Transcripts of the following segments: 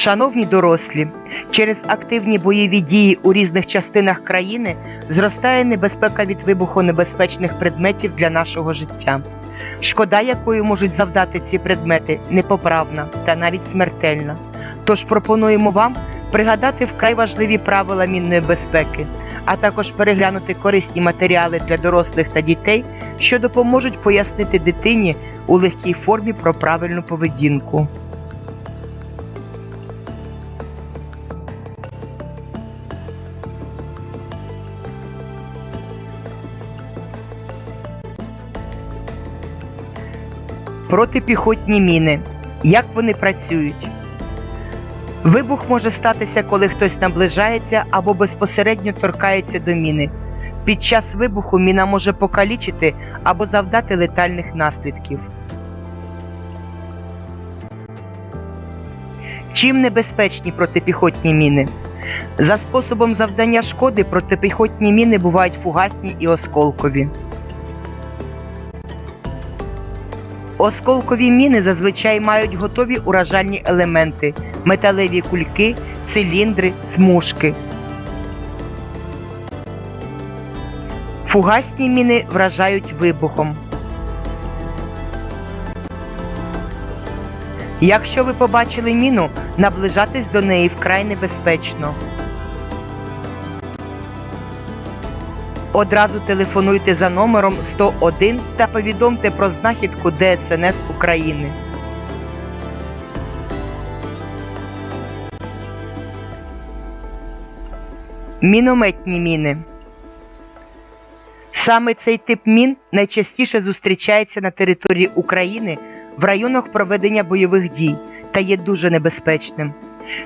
Шановні дорослі, через активні бойові дії у різних частинах країни зростає небезпека від вибухонебезпечних предметів для нашого життя. Шкода, якою можуть завдати ці предмети, непоправна та навіть смертельна. Тож пропонуємо вам пригадати вкрай важливі правила мінної безпеки, а також переглянути корисні матеріали для дорослих та дітей, що допоможуть пояснити дитині у легкій формі про правильну поведінку. Протипіхотні міни. Як вони працюють? Вибух може статися, коли хтось наближається або безпосередньо торкається до міни. Під час вибуху міна може покалічити або завдати летальних наслідків. Чим небезпечні протипіхотні міни? За способом завдання шкоди протипіхотні міни бувають фугасні і осколкові. Осколкові міни зазвичай мають готові уражальні елементи, металеві кульки, циліндри, смужки. Фугасні міни вражають вибухом. Якщо ви побачили міну, наближатись до неї вкрай небезпечно. Одразу телефонуйте за номером 101 та повідомте про знахідку ДСНС України. Мінометні міни. Саме цей тип мін найчастіше зустрічається на території України в районах проведення бойових дій та є дуже небезпечним.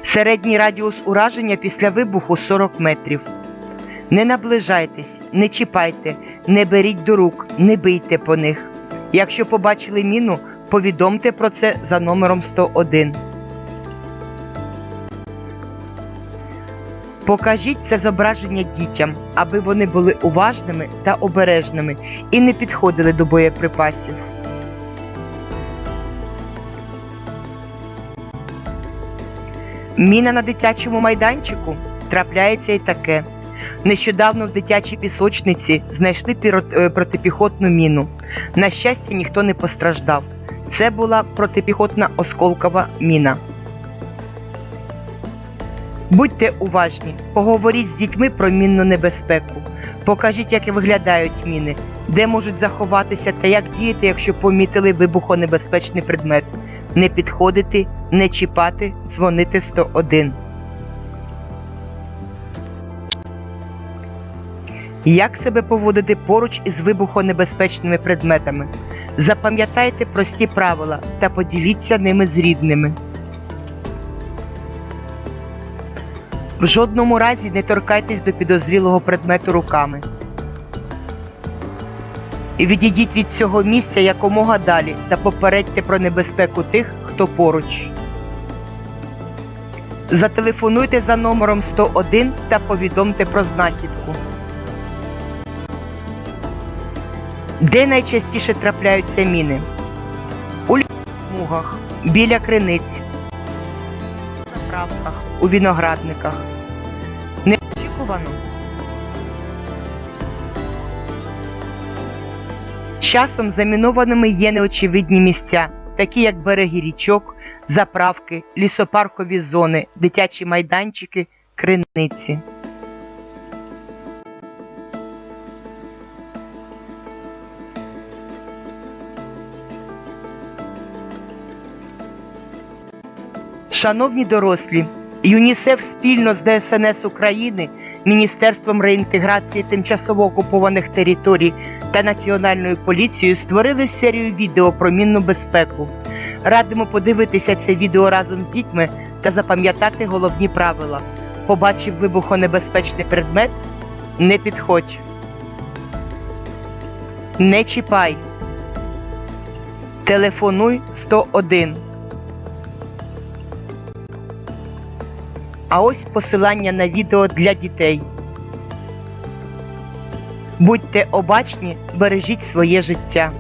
Середній радіус ураження після вибуху 40 метрів. Не наближайтесь, не чіпайте, не беріть до рук, не бийте по них. Якщо побачили міну, повідомте про це за номером 101. Покажіть це зображення дітям, аби вони були уважними та обережними і не підходили до боєприпасів. Міна на дитячому майданчику трапляється і таке. Нещодавно в дитячій пісочниці знайшли е, протипіхотну міну. На щастя, ніхто не постраждав. Це була протипіхотна осколкова міна. Будьте уважні, поговоріть з дітьми про мінну небезпеку. Покажіть, як виглядають міни, де можуть заховатися та як діяти, якщо помітили вибухонебезпечний предмет. Не підходити, не чіпати, дзвонити 101. Як себе поводити поруч із вибухонебезпечними предметами? Запам'ятайте прості правила та поділіться ними з рідними. В жодному разі не торкайтесь до підозрілого предмету руками. Відійдіть від цього місця якомога далі та попередьте про небезпеку тих, хто поруч. Зателефонуйте за номером 101 та повідомте про знахідку. Де найчастіше трапляються міни? У смугах, біля криниць, на заправках, у виноградниках. Неочікувано. Часом замінованими є неочевидні місця, такі як береги річок, заправки, лісопаркові зони, дитячі майданчики, криниці. Шановні дорослі, ЮНІСЕФ спільно з ДСНС України, Міністерством реінтеграції тимчасово окупованих територій та Національною поліцією створили серію відео про мінну безпеку. Радимо подивитися це відео разом з дітьми та запам'ятати головні правила. Побачив вибухонебезпечний предмет? Не підходь. Не чіпай. Телефонуй 101. А ось посилання на відео для дітей. Будьте обачні, бережіть своє життя.